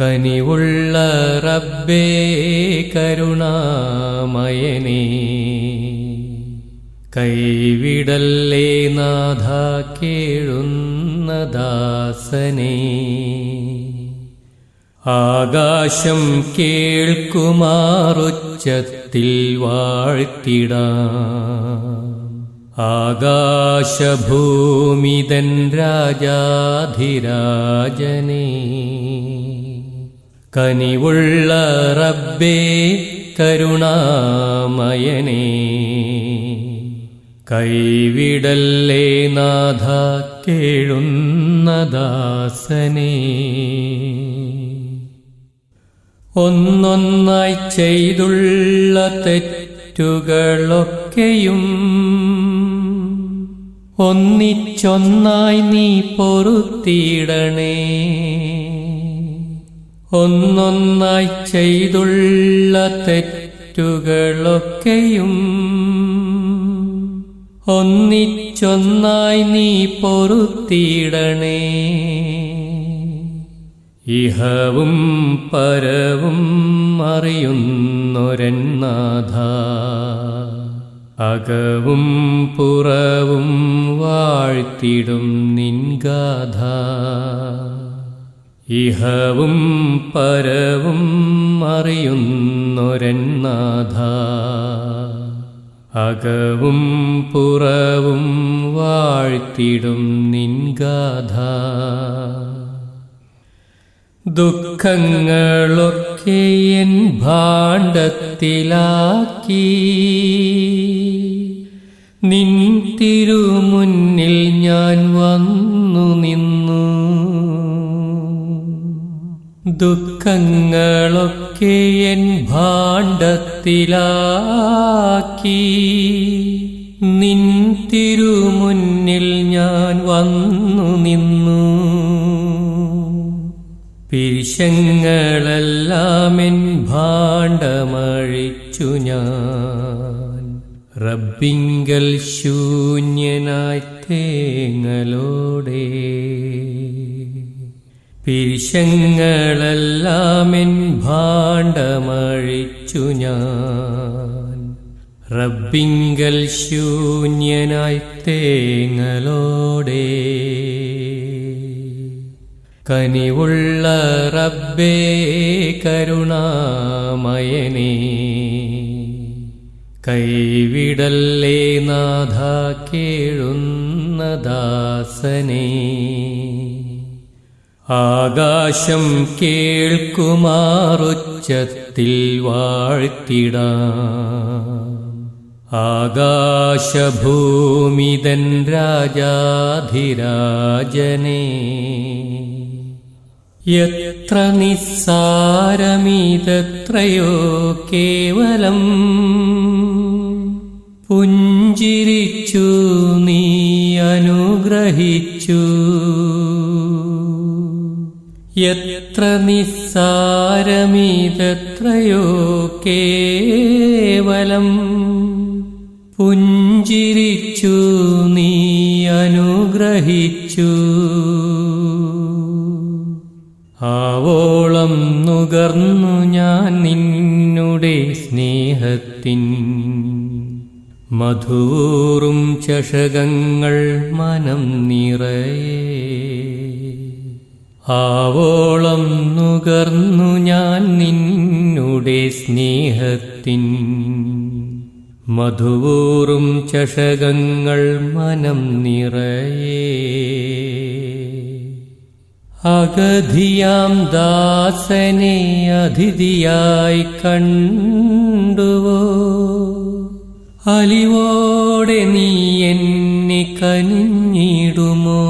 കനിവുള്ള റബ്ബേ കരുണാമയനേ. കൈവിടല്ലേ നാഥ കേഴുന്ന ദാസനേ. ആകാശം കേൾക്കുമാറുച്ചത്തിൽ വാഴ്ത്തിടാം. ആകാശഭൂമിതൻ രാജാധിരാജനേ. കനിവുള്ള റബ്ബേ കരുണാമയനേ. കൈവിടല്ലേ നാഥ കേഴുന്ന ദാസനേ. ഒന്നൊന്നായി ചെയ്തുള്ള തെറ്റുകളൊക്കെയും ഒന്നിച്ചൊന്നായി നീ പൊറുത്തിടണേ. ഒന്നൊന്നായി ചെയ്തുള്ള തെറ്റുകളൊക്കെയും ഒന്നിച്ചൊന്നായി നീ പൊറുത്തിടണേ. ഇഹവും പരവും അറിയുന്നൊരന്നാഥ അകവും പുറവും വാഴ്ത്തിടും നിൻഗാഥ. ഇഹവും പരവും അറിയുന്നൊരന്നാഥ അകവും പുറവും വാഴ്ത്തിടും നിൻഗാഥ ദുഃഖങ്ങളൊക്കെ എൻ ഭാണ്ഡത്തിലാക്കി. നിൻ തിരുമുന്നിൽ ഞാൻ വന്നു നിന്നു ദുഃഖങ്ങളൊക്കെ എൻ ഭാണ്ഡത്തിലാക്കി. നിൻ തിരുമുന്നിൽ ഞാൻ വന്നു നിന്നു. പിരിശങ്ങളെല്ലാം എൻ ഭാണ്ഡമഴിച്ചു ഞാൻ. റബ്ബിങ്കൽ ശൂന്യനായി തേങ്ങലോടെ പിരിശങ്ങളെല്ലാം എൻ ഭാണ്ഡമഴിച്ചു ഞാൻ. റബ്ബിങ്കൽ ശൂന്യനായി തേങ്ങലോടെ. കനിവുള്ള റബ്ബേ കരുണാമയനേ. കൈവിടല്ലേ നാഥ കേഴുന്ന ദാസനേ. ആകാശം കേൾക്കുമാറുച്ചത്തിൽ വാഴ്ത്തിടാം. ആകാശഭൂമിതൻ രാജാധിരാജനെ. യത്ര നിസ്സാരമിതത്രയോ കേവലം. പുഞ്ചിരിച്ചു നീ അനുഗ്രഹിച്ചു. എത്ര നിസ്സാരമിതത്രയോ കേവലം പുഞ്ചിരിച്ചു നീ അനുഗ്രഹിച്ചു. ആവോളം നുകർന്നു ഞാൻ നിന്നുടെ സ്നേഹത്തിൻ മധൂറും ചഷകങ്ങൾ മനം നിറയെ. ആവോളം നുകർന്നു ഞാൻ നിന്നുടെ സ്നേഹത്തിൻ. മധുവൂറും ചഷകങ്ങൾ മനം നിറയേ. അഗധിയാം ദാസനെ അതിഥിയായി കണ്ടുവോ? അലിവോടെ നീ എന്നെ കനിഞ്ഞിടുമോ?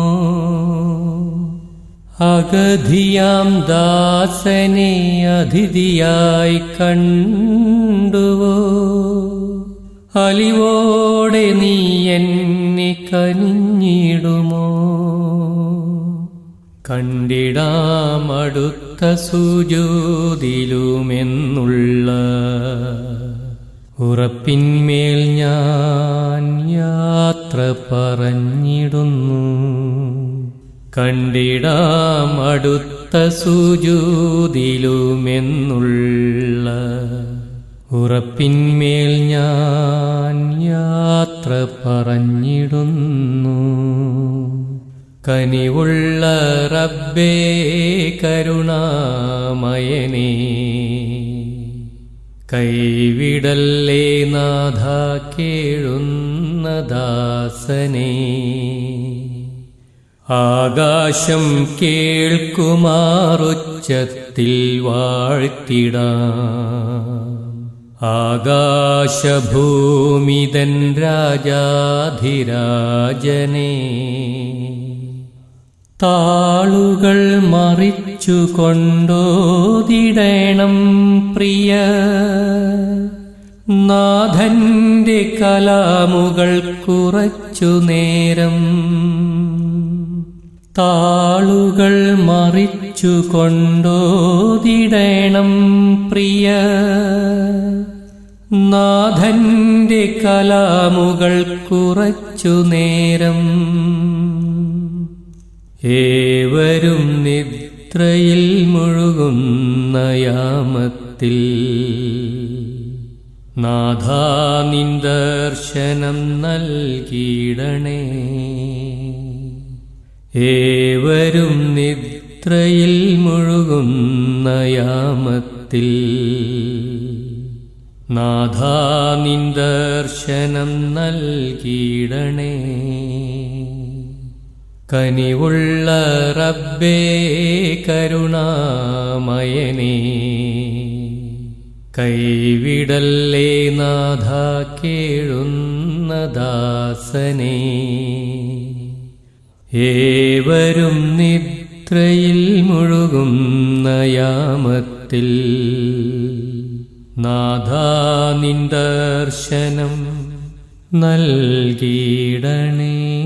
അഗധിയാം ദാസനെ അതിഥിയായി കണ്ടുവോ? അലിവോടെ നീ എന്നെ കനിഞ്ഞിടുമോ? കണ്ടിടാമടുത്ത സുജോതിലുമെന്നുള്ള ഉറപ്പിന്മേൽ ഞാൻ യാത്ര പറഞ്ഞിടുന്നു. കണ്ടിടാം അടുത്ത സുജൂതിലുമെന്നുള്ള ഉറപ്പിന്മേൽ ഞാൻ യാത്ര പറഞ്ഞിടുന്നു. കനിവുള്ള റബ്ബേ കരുണാമയനേ കൈവിടല്ലേ നാഥ കേഴുന്ന ദാസനേ. ആകാശം കേൾക്കുമാറുച്ചത്തിൽ വാഴ്ത്തിടാം. ആകാശഭൂമിതൻ രാജാധിരാജനേ താളുകൾ മറിച്ചു കൊണ്ടോതിടണം പ്രിയ. നാഥന്റെ കലാമുകൾ കുറച്ചു നേരം താളുകൾ മറിച്ചു കൊണ്ടോതിടണം പ്രിയ. നാഥന്റെ കലാമുകൾ കുറച്ചു നേരം ഏവരും നിദ്രയിൽ മുഴുകുന്ന യാമത്തിൽ നാഥാ നിന്ദർശനം നൽകിയിടണേ. ഏവരും നിദ്രയിൽ മുഴുകുന്ന യാമത്തിൽ. നാഥാ നിന്ദർശനം നൽകിയിടണേ. കനിവുള്ള റബ്ബേ കരുണാമയനേ. കൈവിടല്ലേ നാഥ കേഴുന്ന ദാസനെ. ഏവരും നിദ്രയിൽ മുഴുകുന്ന യാമത്തിൽ നാഥ നിന്ദർശനം നൽകിയിടണേ.